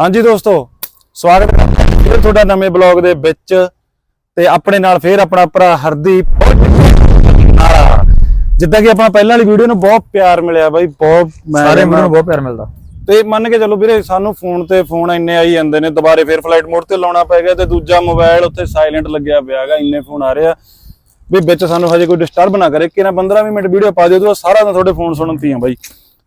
ਹਾਂਜੀ ਦੋਸਤੋ ਸਵਾਗਤ ਹਾਂ ਫਿਰ ਤੁਹਾਡਾ ਨਵੇਂ ਬਲੌਗ ਦੇ ਵਿੱਚ ਤੇ ਆਪਣੇ ਨਾਲ ਫੇਰ ਆਪਣਾ ਭਰਾ ਹਰਦੀਪ ਜਿੱਦਾਂ ਕਿ ਆਪਣਾ ਪਹਿਲਾਂ ਵਾਲੀ ਵੀਡੀਓ ਨੂੰ ਬਹੁਤ ਪਿਆਰ ਮਿਲਿਆ ਬਾਈ ਬਹੁਤ ਮੈਂ ਸਾਰੇ ਕਹਿੰਦਾ- ਮੈਨੂੰ ਬਹੁਤ ਪਿਆਰ ਮਿਲਦਾ। ਤੇ ਮੰਨ ਕੇ ਚੱਲੋ ਵੀਰੇ ਸਾਨੂੰ ਫੋਨ ਤੇ ਫੋਨ ਇੰਨੇ ਆਈ ਜਾਂਦੇ ਨੇ ਦੁਬਾਰੇ ਫੇਰ ਫਲਾਈਟ ਮੋਡ ਤੇ ਲਾਉਣਾ ਪੈ ਗਿਆ ਤੇ ਦੂਜਾ ਮੋਬਾਈਲ ਉੱਥੇ ਸਾਇਲੈਂਟ ਲੱਗਿਆ ਪਿਆ ਹੈਗਾ ਇੰਨੇ ਫੋਨ ਆ ਰਹੇ ਆ। ਵੀ ਵਿੱਚ ਸਾਨੂੰ ਹਜੇ ਕੋਈ ਡਿਸਟਰਬ ਨਾ ਕਰੇ ਕਿ ਨਾ 15 20 ਮਿੰਟ ਵੀਡੀਓ ਪਾ ਦਿਓ ਤੇ ਸਾਰਾ ਦਿਨ ਤੁਹਾਡੇ ਫੋਨ ਸੁਣਨ ਤੀਆਂ ਬਾਈ।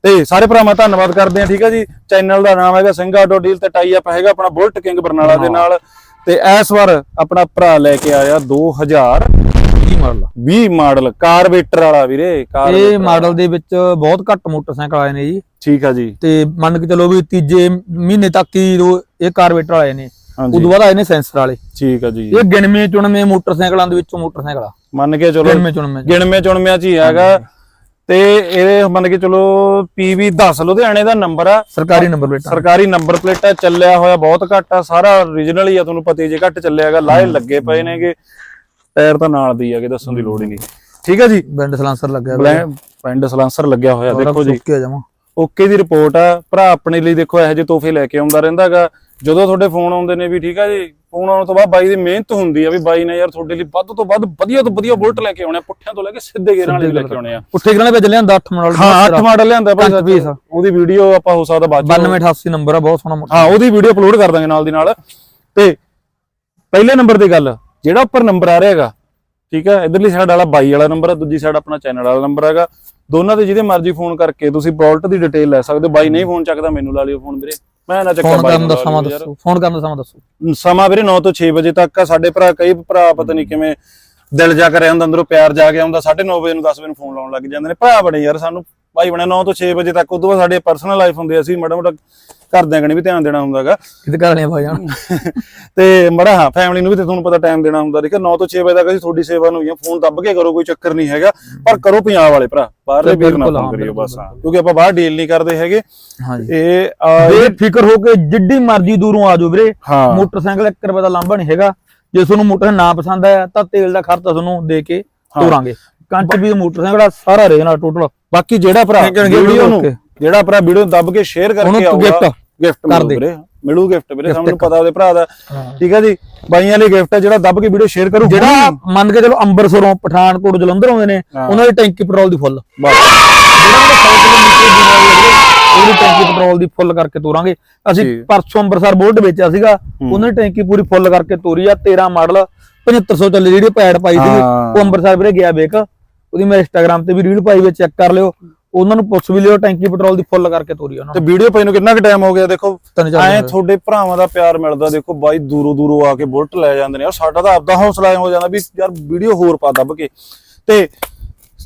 ਤੇ ਸਾਰੇ ਭਰਾਵਾਂ ਦਾ ਧੰਨਵਾਦ ਕਰਦੇ ਆ ਠੀਕ ਆ ਜੀ। ਚੈਨਲ ਦਾ ਨਾਮ ਹੈਗਾ ਸਿੰਘ ਆਟੋ ਡੀਲ ਤੇ ਟਾਈ ਅਪ ਹੈਗਾ ਆਪਣਾ ਬੁਲਟ ਕਿੰਗ ਬਰਨਾਲਾ ਦੇ ਨਾਲ। ਤੇ ਇਸ ਵਾਰ ਆਪਣਾ ਭਰਾ ਲੈ ਕੇ ਆਇਆ 2020 ਕੀ ਮਾਡਲ। ਮਾਡਲ ਕਾਰਬੇਟਰ ਵਾਲਾ ਵੀਰੇ ਇਹ ਮਾਡਲ ਦੇ ਵਿੱਚ ਬਹੁਤ ਘੱਟ ਮੋਟਰਸਾਈਕਲ ਆਏ ਨੇ ਜੀ। ਠੀਕ ਆ ਜੀ। ਤੇ ਮੰਨ ਕੇ ਚਲੋ ਵੀ ਤੀਜੇ ਮਹੀਨੇ ਤੱਕ ਹੀ ਇਹ ਕਾਰਬੇਟਰ ਆਏ ਨੇ। ਉਦੋਂ ਬਾਅਦ ਆਏ ਨੇ ਸੈਂਸਰ ਵਾਲੇ। ਠੀਕ ਆ ਜੀ। ਇਹ ਗਿਣਵੇਂ ਚੁਣਵੇਂ ਮੋਟਰਸਾਈਕਲਾਂ ਦੇ ਵਿੱਚੋਂ ਮੋਟਰਸਾਈਕਲ ਆ। ਮੰਨ ਕੇ ਚਲੋ ਗਿਣਵੇਂ ਚੁਣਵੇਂ ਗਿਣਵੇਂ ਚੁਣਮਿਆਂ ਚ ਹੀ ਹੈਗਾ। ਤੇ ਇਹ ਮੰਨ ਕੇ ਚਲੋ ਪੀਵੀ 10 ਲੁਧਿਆਣੇ ਦਾ ਨੰਬਰ ਆ। ਸਰਕਾਰੀ ਨੰਬਰ ਪਲੇਟਾਂ ਸਰਕਾਰੀ ਨੰਬਰ ਪਲੇਟ ਆ ਚੱਲਿਆ ਹੋਇਆ ਬਹੁਤ ਘੱਟ ਆ। ਸਾਰਾ origignal ਹੀ ਆ ਤੁਹਾਨੂੰ ਪਤਾ ਹੀ ਜੇ ਘੱਟ ਚੱਲਿਆ ਹੈਗਾ ਲਾਏ ਲੱਗੇ ਪਏ ਨੇਗੇ। ਟਾਇਰ ਤਾਂ ਨਾਲ ਦੀ ਹੈਗੇ ਦੱਸਣ ਦੀ ਲੋੜ ਹੀ ਨਹੀਂ। ਠੀਕ ਆ ਜੀ? ਬੈਂਡ ਸਲਾਂਸਰ ਲੱਗਿਆ ਬਲੈ- ਪੈਂਡ ਸਲਾਂਸਰ ਲੱਗਿਆ ਹੋਇਆ ਦੇਖੋ ਜੀ। ਓਕੇ ਦੀ ਰਿਪੋਰਟ ਆ। ਭਰਾ ਆਪਣੇ ਲਈ ਦੇਖੋ ਇਹੋ ਜਿਹੇ ਤੋਹਫੇ ਲੈ ਕੇ ਆਉਂਦਾ ਰਹਿੰਦਾਗਾ ਜਦੋਂ ਤੁਹਾਡੇ ਫੋਨ ਆਉਂਦੇ ਨੇ ਵੀ ਠੀਕ ਆ ਜੀ ਫੋਨ ਆਉਣ ਤੋਂ ਬਾਅਦ ਬਾਈ ਦੀ ਮਿਹਨਤ ਹੁੰਦੀ ਆ ਵੀ ਬਾਈ ਨੇ ਯਾਰ ਤੁਹਾਡੇ ਲਈ ਵੱਧ ਤੋਂ ਵੱਧ ਵਧੀਆ ਤੋਂ ਵਧੀਆ ਬੁਲਟ ਲੈ ਕੇ ਆਉਣੇ ਆ ਪੁੱਠਿਆਂ ਤੋਂ ਲੈ ਕੇ ਸਿੱਧੇ ਗੇਰਾਂ ਵਾਲੇ ਲੈ ਕੇ ਆਉਣੇ ਆ। ਉੱਥੇ ਕਿਹਨਾਂ ਵਿੱਚ ਲਿਆਂਦਾ 8 ਮਾਡਲ ਹਾਂ 8 ਮਾਡਲ ਲਿਆਂਦਾ ਭਾਈ ਸੱਚ। ਪੀਸ। ਉਹਦੀ ਵੀਡੀਓ ਆਪਾਂ ਹੋ ਸਕਦਾ ਬਾਅਦ ਚ 9288 ਨੰਬਰ ਆ ਬਹੁਤ ਸੋਹਣਾ ਮੋਟਰ ਹਾਂ ਉਹਦੀ ਵੀਡੀਓ ਅਪਲੋਡ ਕਰ ਦਾਂਗੇ ਨਾਲ ਦੀ ਨਾਲ। ਤੇ ਪਹਿਲੇ ਨੰਬਰ ਦੀ ਗੱਲ ਜਿਹੜਾ ਉੱਪਰ ਨੰਬਰ ਆ ਰਿਹਾ ਹੈਗਾ ਠੀਕ ਹੈ ਇਧਰਲੀ ਸਾਈਡ ਵਾਲਾ 22 ਵਾਲਾ ਨੰਬਰ ਹੈ ਦੂਜੀ ਸਾਈਡ ਆਪਣਾ ਚੈਨਲ ਵਾਲਾ ਨੰਬਰ ਹੈਗਾ। ਦੋਨਾਂ ਤੇ ਜਿਹਦੇ ਮਰਜ਼ੀ ਫੋਨ ਕਰਕੇ ਤੁਸੀਂ ਬੋਲਟ ਦੀ ਡਿਟੇਲ ਲੈ ਸਕਦੇ ਹੋ। ਬਾਈ ਨਹੀਂ ਫੋਨ ਚੱਕਦਾ ਮੈਨੂੰ ਲਾ ਲਿਓ ਫੋਨ ਵੀਰੇ। ਮੈਂ ਨਾ ਚੱਕਾਂ ਫੋਨ ਕਰਨ ਦਾ ਸਮਾਂ। ਦੱਸੋ ਫੋਨ ਕਰਨ ਦਾ ਸਮਾਂ ਦੱਸੋ। ਸਮਾਂ ਵੀਰੇ 9 ਤੋਂ 6 ਵਜੇ ਤੱਕ ਆ ਸਾਡੇ ਭਰਾ ਕਈ ਭਰਾ ਪਤਾ ਨਹੀਂ ਕਿਵੇਂ ਦਿਲ ਜਾ ਕਰਿਆ ਹੁੰਦਾ ਅੰਦਰੋਂ ਪਿਆਰ ਜਾ ਕੇ ਆਉਂਦਾ 9:30 ਵਜੇ ਨੂੰ 10 ਵਜੇ ਨੂੰ ਫੋਨ ਲਾਉਣ ਲੱਗ ਜਾਂਦੇ ਨੇ। ਭਰਾ ਬਣੇ ਯਾਰ ਸਾਨੂੰ ਭਾਈ ਬਣੇ 9 ਤੋਂ 6 ਵਜੇ ਤੱਕ ਉਦੋਂ ਬਾਅਦ ਸਾਡੇ ਪਰਸਨਲ ਲਾਈਫ ਹੁੰਦੀ ਅਸੀਂ ਮਾੜਾ ਮੋਟਾ ਘਰਦਿਆਂ ਕਣੀ ਵੀ ਧਿਆਨ ਦੇਣਾ ਹੁੰਦਾਗਾ ਕਿਤੇ ਕਰ ਲਿਆ ਭਾਈ ਜਾਨ ਤੇ ਮੜਾ ਹਾਂ ਫੈਮਿਲੀ ਨੂੰ ਵੀ ਤੇ ਤੁਹਾਨੂੰ ਪਤਾ ਟਾਈਮ ਦੇਣਾ ਹੁੰਦਾ ਠੀਕ ਹੈ 9 ਤੋਂ 6 ਵਜੇ ਤੱਕ ਅਸੀਂ ਤੁਹਾਡੀ ਸੇਵਾ ਨੂੰ ਹੀ ਆ ਫੋਨ ਦੱਬ ਕੇ ਕਰੋ ਕੋਈ ਚੱਕਰ ਨਹੀਂ ਹੈਗਾ। ਪਰ ਕਰੋ ਪੰਜਾਬ ਵਾਲੇ ਭਰਾ ਬਾਹਰਲੇ ਵੀਰ ਨਾ ਫੋਨ ਹਾਂ, ਕਰਿਓ ਬਸ ਹਾਂ। ਕਿਉਂਕਿ ਆਪਾਂ ਬਾਹਰ ਡੀਲ ਨਹੀਂ ਕਰਦੇ ਹੈਗੇ। ਹਾਂਜੀ। ਇਹ ਇਹ- ਬੇਫਿਕਰ ਹੋ ਕੇ ਜਿੱਡੀ ਮਰਜ਼ੀ ਦੂਰੋਂ ਆ ਜਾਓ ਵੀਰੇ। ਹਾਂ। ਮੋਟਰਸਾਈਕਲ 1 ਰੁਪਏ ਦਾ ਲਾਂਭਾ ਨਹੀਂ ਹੈਗਾ। ਜੇ ਤੁਹਾਨੂੰ ਮੋਟਰ ਨਾ ਪਸੰਦ ਆਇਆ ਤਾਂ ਤੇਲ ਦਾ ਖਰਚਾ ਤੁਹਾਨੂੰ ਦੇ ਕੇ ਤੋਰਾਂਗੇ। ਕੰਚ ਵੀ ਮੋਟਰਸਾਈਕਲ ਦਾ ਸਾਰਾ ਰੇਜਣਾ ਟੋਟਲ ਬਾਕੀ ਜਿਹੜਾ ਭਰਾ ਵੀਡੀਓ ਨੂੰ। ਜਿਹੜਾ ਭਰਾ ਵੀਡੀਓ ਦੱਬ ਕੇ ਸ਼ੇਅਰ ਕਰਕੇ ਆਊਗਾ ਗਿਫਟ ਕਰ ਮਿਲੂ ਦੇ। ਮਿਲੂ ਗਿਫਟ ਵੀਰੇ ਸਾਨੂੰ। ਪਤਾ ਉਹਦੇ ਭਰਾ ਦਾ ਠੀਕ ਹੈ ਜੀ ਬਾਈਆਂ ਲਈ ਗਿਫਟ ਹੈ ਜਿਹੜਾ ਦੱਬ ਕੇ ਵੀਡੀਓ ਸ਼ੇਅਰ ਕਰੂ ਜਿਹੜਾ ਮੰਨ ਕੇ ਚਲੋ ਅੰਮ੍ਰਿਤਸਰੋਂ ਪਠਾਨਕੋਟ ਜਲੰਧਰ ਆਉਂਦੇ ਨੇ। ਉਹਨਾਂ ਦੀ ਟੈਂਕੀ ਪੈਟਰੋਲ ਦੀ ਫੁੱਲ ਬਸ ਜਿਹੜਾ ਦਾ 100 ਕਿਲੋਮੀਟਰ ਦੀ ਹੋਵੇ ਉਹਦੀ ਟੈਂਕੀ ਪੈਟਰੋਲ ਦੀ ਫੁੱਲ ਕਰਕੇ ਤੋਰਾਂਗੇ ਅਸੀਂ। ਪਰਸੋਂ ਅੰਮ੍ਰਿਤਸਰ ਬੋਲਟ ਵੇਚਿਆ ਸੀਗਾ ਉਹਨਾਂ ਦੀ ਟੈਂਕੀ ਪੂਰੀ ਫੁੱਲ ਕਰਕੇ ਤੋਰੀ ਆ 13 ਮਾਡਲ 7500 ਚੱਲੇ ਜਿਹੜੀ ਪੈਡ ਪਾਈ ਸੀ। ਉਹ ਅੰਮ੍ਰਿਤਸਰ ਵੀਰੇ ਗਿਆ ਵੇਖ ਉਹਦੀ ਮੈਂ ਇੰਸਟਾਗ੍ਰam ਤੇ ਵੀ ਰੀਲ ਪਾਈ ਵਿੱਚ ਚੈੱਕ ਕਰ ਲਿਓ। ਉਹਨਾਂ ਨੂੰ ਪੁੱਛ ਵੀ ਲਿਓ ਟੈਂਕੀ ਪੈਟਰੋਲ ਦੀ ਫੁੱਲ ਕਰਕੇ ਤੋਰੀ ਉਹਨਾਂ ਤੇ ਵੀਡੀਓ ਪਈ ਨੂੰ ਕਿੰਨਾ ਕੁ ਟਾਈਮ ਹੋ ਗਿਆ? ਦੇਖੋ ਐ ਤੁਹਾਡੇ ਭਰਾਵਾਂ ਦਾ ਪਿਆਰ ਮਿਲਦਾ। ਦੇਖੋ ਬਾਈ ਦੂਰੋਂ ਦੂਰੋਂ ਆ ਕੇ ਬੁਲਟ ਲੈ ਜਾਂਦੇ ਨੇ। ਔਰ ਸਾਡਾ ਤਾਂ ਆਪਦਾ ਹੌਸਲਾ ਹੋ ਜਾਂਦਾ ਵੀ ਯਾਰ ਵੀਡੀਓ ਹੋਰ ਪਾ ਦੱਬ ਕੇ। ਤੇ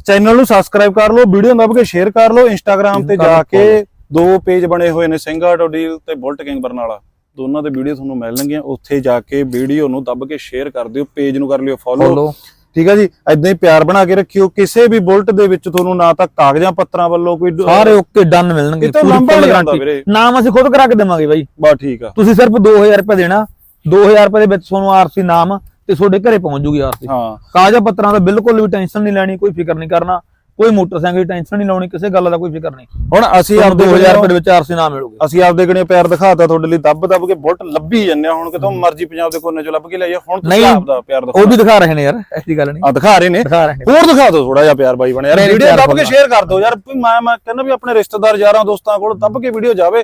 ਚੈਨਲ ਨੂੰ ਸਬਸਕ੍ਰਾਈਬ ਕਰ ਲਓ ਵੀਡੀਓ ਦੱਬ ਕੇ ਸ਼ੇਅਰ ਕਰ ਲਓ ਇੰਸਟਾਗ੍ਰam ਤੇ ਜਾ ਕੇ ਦੋ ਪੇਜ ਬਣੇ ਹੋਏ ਨੇ ਸਿੰਘ ਆਟੋ ਡੀਲ ਤੇ ਬੁਲਟ ਕਿੰਗ ਬਰਨਾਲਾ ਦੋਨਾਂ ਦੇ ਵੀਡੀਓ ਤੁਹਾਨੂੰ ਮਿਲਣਗੀਆਂ। ਉੱਥੇ ਜਾ ਕੇ ਵੀਡੀਓ ਨੂੰ ਦੱਬ ਕੇ ਸ਼ੇਅਰ ਕਰ ਦਿਓ ਪੇਜ ਨੂੰ ਕਰ ਲਿਓ ਫੋਲੋ ਠੀਕ ਹੈ ਜੀ? ਐਦਾਂ ਹੀ ਪਿਆਰ ਬਣਾ ਕੇ ਰੱਖਿਓ। ਕਿਸੇ ਵੀ ਬੁਲਟ ਦੇ ਵਿੱਚ ਤੁਹਾਨੂੰ ਨਾ ਤਾਂ ਕਾਗਜ਼ਾਂ ਪੱਤਰਾਂ ਵੱਲੋਂ ਕੋਈ ਸਾਰੇ ਓਕੇ ਡਨ ਮਿਲਣਗੇ। ਪੂਰੀ guarantee। ਵੀਰੇ। ਨਾਮ ਅਸੀਂ ਖੁਦ ਕਰਾ ਕੇ ਦੇਵਾਂਗੇ ਬਾਈ। ਬਾ ਠੀਕ ਆ। ਤੁਸੀਂ ਸਿਰਫ 2000 ਰੁਪਏ ਦੇਣਾ। 2000 ਰੁਪਏ ਦੇ ਵਿੱਚ ਤੁਹਾਨੂੰ ਆਰਸੀ ਨਾਮ ਤੇ ਤੁਹਾਡੇ ਘਰੇ ਪਹੁੰਚ ਜੂਗੀ ਆਰਸੀ। ਹਾਂ। ਕਾਗਜ਼ਾਂ ਪੱਤਰਾਂ ਦਾ ਬਿਲਕੁਲ ਵੀ ਟੈਨਸ਼ਨ ਨਹੀਂ ਲੈਣੀ ਕੋਈ ਫਿਕਰ ਨਹੀਂ ਕਰਨਾ। ਕੋਈ ਮੋਟਰਸਾਈਕਲ ਦੀ ਟੈਨਸ਼ਨ ਨਹੀਂ ਲਾਉਣੀ ਕਿਸੇ ਗੱਲ ਦਾ ਕੋਈ ਫਿਕਰ ਨਹੀਂ। ਹੁਣ ਅਸੀਂ ਤੁਹਾਨੂੰ ਆਪਦੇ 2000 ਰੁਪਏ ਦੇ ਵਿੱਚ ਆਰਸੀ ਨਾਮ ਮਿਲੂਗੇ। ਅਸੀਂ ਆਪਦੇ ਕਨੇ ਪਿਆਰ ਦਿਖਾਤਾ ਤੁਹਾਡੇ ਲਈ ਦੱਬ ਦੱਬ ਕੇ ਬੁਲਟ ਲੱਭੀ ਜੰਨੇ ਹੁਣ ਕਿਤੋਂ ਮਰਜ਼ੀ ਪੰਜਾਬ ਦੇ ਕੋਨੇ ਚੋਂ ਲੱਭ ਕੇ ਲਿਆਈਏ ਹੁਣ ਤੁਸੀਂ ਆਪਦਾ ਪਿਆਰ ਦਿਖਾਓ। ਉਹ ਵੀ ਦਿਖਾ ਰਹੇ ਨੇ ਯਾਰ ਐਸੀ ਗੱਲ ਨਹੀਂ। ਆ ਦਿਖਾ ਰਹੇ ਨੇ? ਦਿਖਾ ਰਹੇ ਨੇ। ਹੋਰ ਦਿਖਾ ਦਿਓ ਥੋੜਾ ਜਿਹਾ ਪਿਆਰ ਬਾਈ ਬਣੇ ਯਾਰ ਵੀਡੀਓ ਦੱਬ ਕੇ। ਸ਼ੇਅਰ ਕਰ ਦਿਓ ਯਾਰ ਮੈਂ ਮੈਂ ਕਹਿੰਦਾ ਵੀ ਆਪਣੇ ਰਿਸ਼ਤੇਦਾਰ ਯਾਰਾਂ ਦੋਸਤਾਂ ਕੋਲ ਦੱਬ ਕੇ ਵੀਡੀਓ ਜਾਵੇ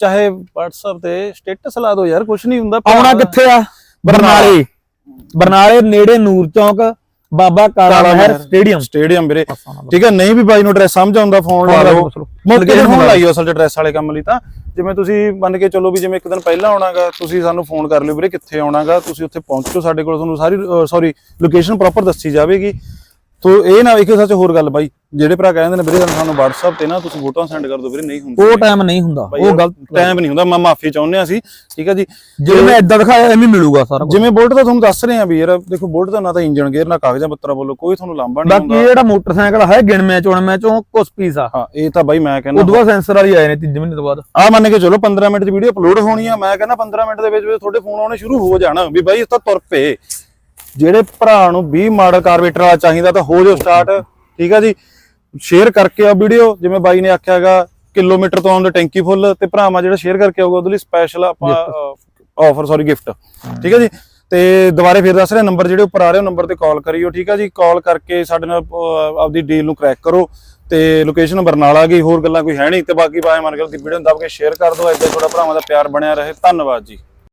ਚਾਹੇ WhatsApp ਤੇ ਸਟੇਟਸ ਲਾ ਦਿਓ ਯਾਰ ਕੁਝ ਨਹੀਂ ਹੁੰਦਾ ਆਉਣਾ ਕਿੱਥੇ ਆ? ਬਰਨਾਲੇ। ਬਰਨਾਲੇ ਨੇੜੇ ਨੂਰ ਚੌਕ ਬਾਬਾ ਕਾਲਾ ਮਹਿਰ ਸਟੇਡੀਅਮ। ਸਟੇਡੀਅਮ ਵੀਰੇ। ਠੀਕ ਹੈ ਨਹੀਂ ਵੀ ਬਾਈ ਨੂੰ ਐਡਰੈਸ ਸਮਝ ਆਉਂਦਾ ਫੋਨ ਲਾ ਲਓ। ਮੌਕੇ ਤੇ ਫੋਨ ਲਾਈਓ ਅਸਲ ਚ ਐਡਰੈਸ ਵਾਲੇ ਕੰਮ ਲਈ ਤਾਂ। ਜਿਵੇਂ ਤੁਸੀਂ ਮੰਨ ਕੇ ਚੱਲੋ ਵੀ ਜਿਵੇਂ ਇੱਕ ਦਿਨ ਪਹਿਲਾਂ ਆਉਣਾਗਾ ਤੁਸੀਂ ਸਾਨੂੰ ਫੋਨ ਕਰ ਲਿਓ ਵੀਰੇ ਕਿੱਥੇ ਆਉਣਾਗਾ ਤੁਸੀਂ ਉੱਥੇ ਪਹੁੰਚੋ ਸਾਡੇ ਕੋਲ ਤੁਹਾਨੂੰ ਸਾਰੀ ਸੌਰੀ ਲੋਕੇਸ਼ਨ ਪ੍ਰੋਪਰ ਦੱਸੀ ਜਾਵੇਗੀ। ਤੋ ਇਹ ਨਾ ਇੱਕ ਸੱਚ ਹੋਰ ਗੱਲ ਬਾਈ ਜਿਹੜੇ ਭਰਾ ਕਹਿੰਦੇ ਨੇ ਵੀਰੇ ਸਾਨੂੰ WhatsApp ਤੇ ਨਾ ਤੁਸੀਂ ਫੋਟੋਆਂ ਸੈਂਡ ਕਰ ਦਿਓ ਵੀਰੇ ਨਹੀਂ ਹੁੰਦੀ ਉਹ ਟਾਈਮ ਨਹੀਂ ਹੁੰਦਾ ਉਹ ਗਲਤ ਟਾਈਮ ਨਹੀਂ ਹੁੰਦਾ ਮੈਂ ਮਾਫੀ ਚਾਹੁੰਦੇ ਆ ਅਸੀਂ ਠੀਕ ਹੈ ਜੀ। ਜੇ ਮੈਂ ਇਦਾਂ ਦਿਖਾਇਆ ਐਵੇਂ ਮਿਲੂਗਾ ਸਾਰਾ ਜਿਵੇਂ ਬੁਲਟ ਦਾ ਤੁਹਾਨੂੰ ਦੱਸ ਰਹੇ ਆ ਵੀ ਯਾਰ ਦੇਖੋ ਬੁਲਟ ਦਾ ਨਾ ਤਾਂ ਇੰਜਨ ਗੇਅਰ ਨਾ ਕਾਗਜ਼ਾਂ ਪੱਤਰਾਂ ਵੱਲੋਂ ਕੋਈ ਤੁਹਾਨੂੰ ਲਾਂਭਾ ਨਹੀਂ ਬਾਕੀ ਹੁੰਦਾ। ਇਹ ਜਿਹੜਾ ਮੋਟਰਸਾਈਕਲ ਹੈ ਗਿਣਵੇਂ ਚੁਣਵੇਂ ਚੋਂ ਕੁਝ ਪੀਸ ਆ। ਹਾਂ ਇਹ ਤਾਂ ਬਾਈ ਮੈਂ ਕਹਿੰਦਾ ਉਦੋਂ ਸੈਂਸਰ ਵਾਲੀ ਆਏ ਨੇ ਤੀਜੇ ਮਹੀਨੇ ਤੋਂ ਬਾਅਦ। ਆ ਮੰਨ ਕੇ ਚਲੋ 15 ਮਿੰਟ ਦੀ ਵੀਡੀਓ ਅਪਲੋਡ ਹੋਣੀ ਆ ਮੈਂ ਕਹਿੰਦਾ 15 ਮਿੰਟ ਦੇ ਵਿੱਚ ਵਿੱਚ ਤੁਹਾਡੇ ਫੋਨ ਆਉਣੇ ਸ਼ੁਰੂ ਹੋ ਜਾਣ ਵੀ ਬਾਈ ਇਸ ਤਾਂ ਤੁਰ ਪਏ। ਜਿਹੜੇ ਭਰਾ ਨੂੰ 20 ਮਾਡਲ ਕਾਰਬੇਟਰ ਵਾਲਾ ਚਾਹੀਦਾ ਤਾਂ ਹੋ ਜਾਓ ਸਟਾਰਟ ਠੀਕ ਆ ਜੀ? ਸ਼ੇਅਰ ਕਰਕੇ ਆ ਵੀਡੀਓ ਜਿਵੇਂ ਬਾਈ ਨੇ ਆਖਿਆਗਾ ਕਿਲੋਮੀਟਰ ਤੋਂ ਆਉਂਦੇ ਟੈਂਕੀ ਫੁੱਲ ਤੇ ਭਰਾਵਾਂ ਜਿਹੜਾ ਸ਼ੇਅਰ ਕਰਕੇ ਆਊਗਾ ਉਹਦੇ ਲਈ ਸਪੈਸ਼ਲ ਆਪਾਂ ਆਫਰ ਸੌਰੀ ਗਿਫਟ ਠੀਕ ਹੈ ਜੀ? ਤੇ ਦੁਬਾਰੇ ਫਿਰ ਦੱਸ ਰਿਹਾ ਨੰਬਰ ਜਿਹੜੇ ਉੱਪਰ ਆ ਰਹੇ ਉਹ ਨੰਬਰ ਤੇ ਕਾਲ ਕਰਿਓ ਠੀਕ ਹੈ ਜੀ? ਕਾਲ ਕਰਕੇ ਸਾਡੇ ਨਾਲ ਆਪਦੀ ਡੀਲ ਨੂੰ ਕਰੈਕ ਕਰੋ ਤੇ ਲੋਕੇਸ਼ਨ ਬਰਨਾਲਾ ਗਈ ਹੋਰ ਗੱਲਾਂ ਕੋਈ ਹੈ ਨਹੀਂ ਤੇ ਬਾਕੀ ਬਾਏ ਮਨ ਗੱਲ ਦੀ ਵੀਡੀਓ ਨੂੰ ਦੱਬ ਕੇ ਸ਼ੇਅਰ ਕਰ ਦਿਓ ਹੀ ਤੁਹਾਡਾ ਭਰਾਵਾਂ ਦਾ ਪਿਆਰ ਬਣਿਆ ਰਹੇ। ਧੰਨਵਾਦ ਜੀ।